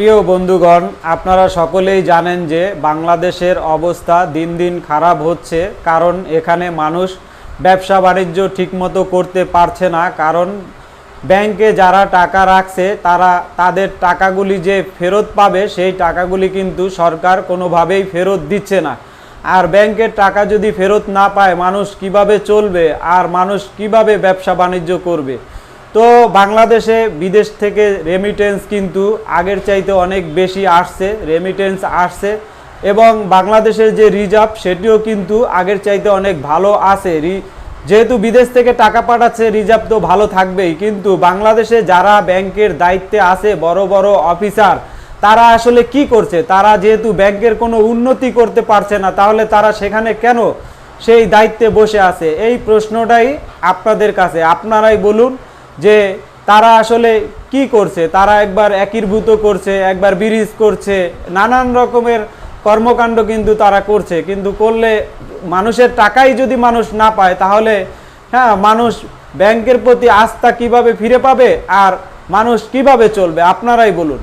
প্রিয় বন্ধুগণ, আপনারা সকলেই জানেন যে বাংলাদেশের অবস্থা দিন দিন খারাপ হচ্ছে, কারণ এখানে মানুষ ব্যবসা বাণিজ্য ঠিকমতো করতে পারছে না, কারণ ব্যাংকে যারা টাকা রাখছে, তারা তাদের টাকাগুলি যে ফেরত পাবে, সেই টাকাগুলি কিন্তু সরকার কোনোভাবেই ফেরত দিচ্ছে না। আর ব্যাংকের টাকা যদি ফেরত না পায়, মানুষ কীভাবে চলবে? আর মানুষ কীভাবে ব্যবসা বাণিজ্য করবে? তো বাংলাদেশে বিদেশ থেকে রেমিটেন্স কিন্তু আগের চাইতে অনেক বেশি আসছে রেমিটেন্স আসছে এবং বাংলাদেশের যে রিজার্ভ সেটিও কিন্তু আগের চাইতে অনেক ভালো আছে। যেহেতু বিদেশ থেকে টাকা পাঠাচ্ছে রিজার্ভ তো ভালো থাকবেই, কিন্তু বাংলাদেশে যারা ব্যাংকের দায়িত্বে আছে, বড় বড় অফিসার তারা আসলে কি করছে? তারা যেহেতু ব্যাংকের কোনো উন্নতি করতে পারছে না, তাহলে তারা সেখানে কেন সেই দায়িত্বে বসে আছে? এই প্রশ্নটাই আপনাদের কাছে। আপনারাই বলুন যে তারা আসলে কি করছে? তারা একবার একীভূত করছে, একবার বিরিজ করছে, নানান রকমের কর্মকাণ্ড কিন্তু তারা করছে। কিন্তু করলে মানুষের টাকাই যদি মানুষ না পায়, তাহলে হ্যাঁ মানুষ ব্যাংকের প্রতি আস্থা কীভাবে ফিরে পাবে আর মানুষ কীভাবে চলবে? আপনারাই বলুন।